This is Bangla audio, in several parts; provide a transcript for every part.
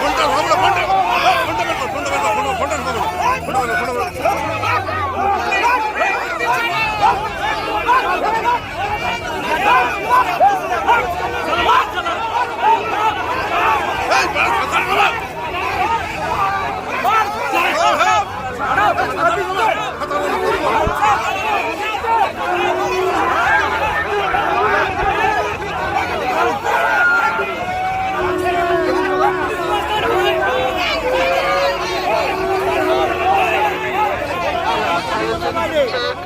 ফোনটা ভাবলো ফোনটা ফোনটা বের কর, ফোনটা বের কর, ফোনটা ফোনটা বের কর, ফোনটা বের কর, ফোনটা বের কর।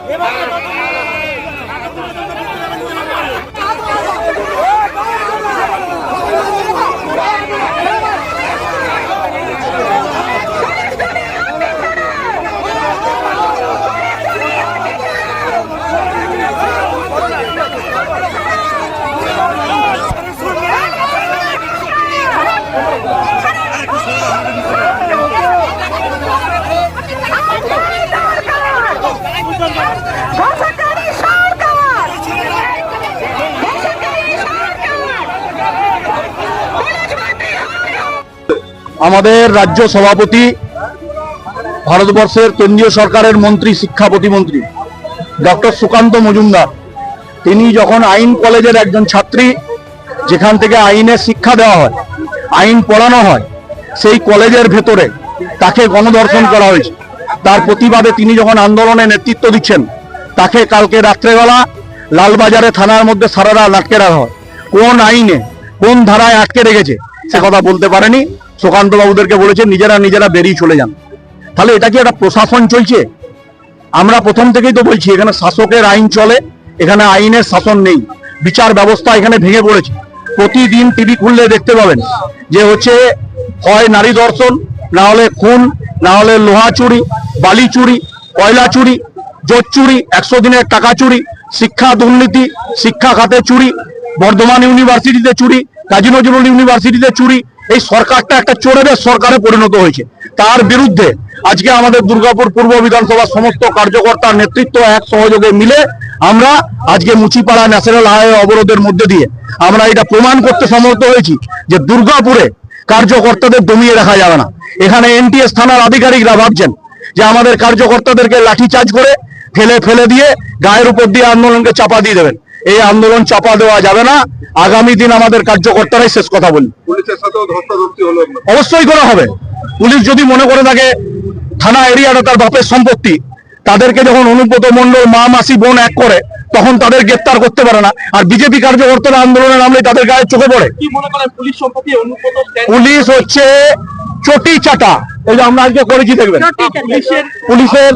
এই, বাস, কথা বলো। ঘোষকারী সরকার ঘোষকারী আমাদের রাজ্য সভাপতি, ভারতবর্ষের কেন্দ্রীয় সরকারের মন্ত্রী, শিক্ষা প্রতিমন্ত্রী, ডক্টর সুকান্ত মজুমদার। তিনি যখন আইন কলেজের একজন ছাত্রী, যেখান থেকে আইনের শিক্ষা দেওয়া হয়, আইন পড়ানো হয়, সেই কলেজের ভেতরে তাকে গণধর্ষণ করা হয়েছে। তার প্রতিবাদে তিনি যখন আন্দোলনে নেতৃত্ব দিচ্ছেন, তাকে কালকে রাত্রেবেলা লালবাজারে থানার মধ্যে সারা রাত আটকে রাখা হয়। কোন আইনে কোন ধারায় আটকে রেখেছে, সে কথা বলতে পারেনি। সুকান্ত বাবুদেরকে বলেছে নিজেরা নিজেরা বেরিয়ে চলে যান। তাহলে এটা কি একটা প্রশাসন চলছে? আমরা প্রথম থেকেই তো বলছি, এখানে শাসকের আইন চলে, এখানে আইনের শাসন নেই। বিচার ব্যবস্থা এখানে ভেঙে পড়েছে। প্রতিদিন টিভি খুললে দেখতে পাবেন যে হচ্ছে, হয় নারী দর্শন, না হলে খুন, না হলে লোহা চুরি, বালি চুরি, কয়লা চুরি, জোট চুরি, একশো দিনের টাকা চুরি, শিক্ষা দুর্নীতি, শিক্ষা খাতে চুরি, বর্ধমান ইউনিভার্সিটিতে চুরি, কাজী নজরুল ইউনিভার্সিটিতে চুরি এই সরকারটা একটা চোরেদের সরকারে পরিণত হয়েছে। তার বিরুদ্ধে আজকে আমাদের দুর্গাপুর পূর্ব বিধানসভার সমস্ত কার্যকর্তার নেতৃত্ব এক সহযোগে মিলে আমরা আজকে মুচিপাড়া ন্যাশনাল হাইওয়ে অবরোধের মধ্যে দিয়ে আমরা এটা প্রমাণ করতে সমর্থ হয়েছি যে দুর্গাপুরে কার্যকর্তাদের দমিয়ে রাখা যাবে না। এখানে এনটিএস থানার আধিকারিকরা ভাবছেন যে আমাদের কার্যকর্তাদেরকে লাঠি চার্জ করে ফেলে ফেলে দিয়ে গায়ের উপর দিয়ে আন্দোলনকে চাপা দিয়ে দেবেন। এই আন্দোলন চাপা দেওয়া যাবে না। আগামী দিন আমাদের কার্যকর্তারাই শেষ কথা বলি। পুলিশের সাথেও ধস্তাধস্তি হলো। অবশ্যই করা হবে। পুলিশ যদি মনে করে থাকে থানা এরিয়াটা তার বাপের সম্পত্তি তাদেরকে যখন অনুব্রত মন্ডল মা মাসি বোন এক করে তখন তাদের গ্রেপ্তার করতে পারে না। আর বিজেপি কার্যকর্তারা আন্দোলনে নামলে তাদের গায়ে চোখে পড়ে। কি মনে করেন পুলিশ সম্পত্তি অনুব্রত স্ট্যান্ড পুলিশ হচ্ছে চটি চাটা এই যে আমরা আজকে করেছি দেখবেন। পুলিশের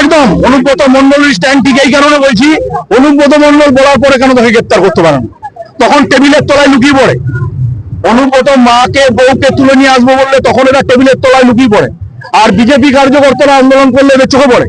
একদম অনুব্রত মন্ডলের স্ট্যান্ড ঠিক এই কারণে বলছি অনুব্রত মন্ডল বলার পরে কেন তাকে গ্রেপ্তার করতে পারেন? তখন টেবিলের তলায় লুকিয়ে পড়ে। অনুব্রত মাকে বউকে তুলে নিয়ে আসব বললে তখন এরা টেবিলের তলায় লুকিয়ে পড়ে। আর বিজেপি কার্যকর্তারা আন্দোলন করলে এদের চোখে পড়ে।